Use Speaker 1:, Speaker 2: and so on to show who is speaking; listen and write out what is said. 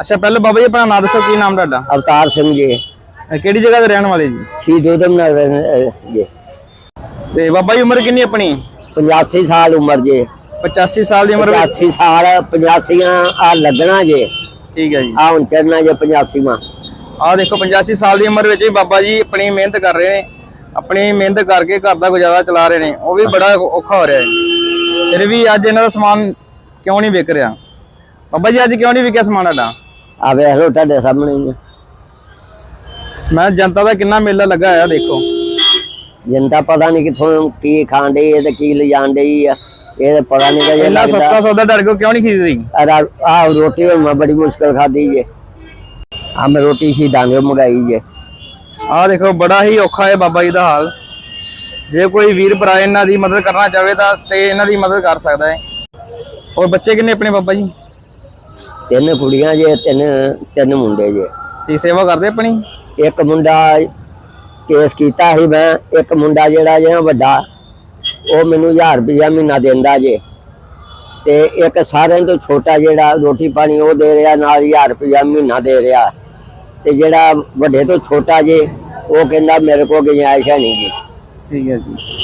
Speaker 1: ਅੱਛਾ ਪਹਿਲਾਂ ਬਾਬਾ ਜੀ ਆਪਣਾ ਨਾਮ ਦੱਸੋ ਕੀ ਨਾਮ ਤੁਹਾਡਾ?
Speaker 2: ਅਵਤਾਰ ਸਿੰਘ ਜੀ।
Speaker 1: ਕਿਹੜੀ ਜਗ੍ਹਾ ਦੇ ਰਹਿਣ ਵਾਲੇ ਜੀ?
Speaker 2: ਸ਼ਹੀਦ ਉਦਮ ਨਗਰ ਜੀ।
Speaker 1: ਤੇ ਬਾਬਾ ਜੀ ਉਮਰ ਕਿੰਨੀ ਆਪਣੀ?
Speaker 2: 85 ਸਾਲ ਉਮਰ ਜੀ।
Speaker 1: 85 ਸਾਲ ਦੀ ਉਮਰ ਵਿੱਚ?
Speaker 2: 85 ਸਾਲ 85 ਆ ਲੱਗਣਾ ਜੀ।
Speaker 1: ਠੀਕ ਹੈ ਜੀ।
Speaker 2: ਆ ਹੁਣ ਚੜਨਾ ਜੇ 85ਵਾਂ
Speaker 1: ਆਹ ਦੇਖੋ 85 ਸਾਲ ਦੀ ਉਮਰ ਵਿੱਚ ਵੀ ਬਾਬਾ ਜੀ ਆਪਣੀ ਮਿਹਨਤ ਕਰ ਰਹੇ ਨੇ। ਆਪਣੀ ਮਿਹਨਤ ਕਰਕੇ ਘਰ ਦਾ ਗੁਜ਼ਾਰਾ ਚਲਾ ਰਹੇ ਨੇ। ਉਹ ਵੀ ਬੜਾ ਔਖਾ ਹੋ ਰਿਹਾ ਹੈ। ਫਿਰ ਵੀ ਅੱਜ ਇਹਨਾਂ ਦਾ ਸਮਾਨ ਕਿਉਂ ਨਹੀਂ ਵਿਕ ਰਿਹਾ? ਬਾਬਾ ਜੀ ਅੱਜ ਕਿਉਂ ਨਹੀਂ ਵਿਕਿਆ ਸਮਾਨ
Speaker 2: ਆ ਵੇਖ ਲੋ ਤੁਹਾਡੇ ਸਾਹਮਣੇ ਹੀ ਆ।
Speaker 1: ਮੈਂ ਜਨਤਾ ਦਾ ਕਿੰਨਾ ਮੇਲਾ ਲੱਗਾ ਹੋਇਆ ਦੇਖੋ।
Speaker 2: ਜਨਤਾ ਪਤਾ ਨਹੀਂ ਕਿੱਥੋਂ ਕੀ ਖਾਣ ਡਈ ਹੈ ਤੇ ਕੀ ਲਿਜਾਣ ਡਈ ਆ। ਇਹ ਤਾਂ ਪਤਾ ਨਹੀਂ ਕਿ
Speaker 1: ਇੰਨਾ ਸਸਤਾ ਸੌਦਾ ਡਰ ਕੇ ਕਿਉਂ ਨਹੀਂ ਖਰੀਦ ਰਹੀ?
Speaker 2: ਆ ਰੋਟੀ ਹੁਣ ਮੈਂ ਬੜੀ ਮੁਸ਼ਕਲ ਖਾਦੀ ਜੇ। ਆ ਮੈਂ ਰੋਟੀ ਸੀ ਡਾਂਗੇ ਮੰਗਾਈ ਜੇ।
Speaker 1: ਆਹ ਦੇਖੋ ਬੜਾ ਹੀ ਔਖਾ ਹੈ ਬਾਬਾ ਜੀ ਦਾ ਹਾਲ। ਜੇ ਕੋਈ ਵੀਰ ਭਰਾ ਇਹਨਾਂ ਦੀ ਮਦਦ ਕਰਨਾ ਚਾਹਵੇ ਤਾਂ ਤੇ ਇਹਨਾਂ ਦੀ ਮਦਦ ਕਰ ਸਕਦਾ ਹੈ। ਔਰ ਬੱਚੇ ਕਿੰਨੇ ਆਪਣੇ ਬਾਬਾ ਜੀ?
Speaker 2: ਤਿੰਨ ਕੁੜੀਆਂ ਜੇ ਤਿੰਨ ਤਿੰਨ ਮੁੰਡੇ ਜੇ।
Speaker 1: ਤੇ ਸੇਵਾ ਕਰਦੇ ਆਪਣੀ?
Speaker 2: ਇੱਕ ਮੁੰਡਾ ਕੇਸ ਕੀਤਾ ਸੀ ਮੈਂ ਇੱਕ ਮੁੰਡਾ ਜਿਹੜਾ ਜੇ ਵੱਡਾ ਉਹ ਮੈਨੂੰ 1000 ਰੁਪਇਆ ਮਹੀਨਾ ਦਿੰਦਾ ਜੇ। ਤੇ ਇੱਕ ਸਾਰਿਆਂ ਤੋਂ ਛੋਟਾ ਜਿਹੜਾ ਰੋਟੀ ਪਾਣੀ ਉਹ ਦੇ ਰਿਹਾ ਨਾਲ 1000 ਰੁਪਇਆ ਮਹੀਨਾ ਦੇ ਰਿਹਾ। ਤੇ ਜਿਹੜਾ ਵੱਡੇ ਤੋਂ ਛੋਟਾ ਜੇ ਉਹ ਕਹਿੰਦਾ ਮੇਰੇ ਕੋਲ ਗੁੰਜਾਇਸ਼ ਹੈ ਨਹੀਂ ਜੀ।
Speaker 1: ਠੀਕ ਹੈ ਜੀ।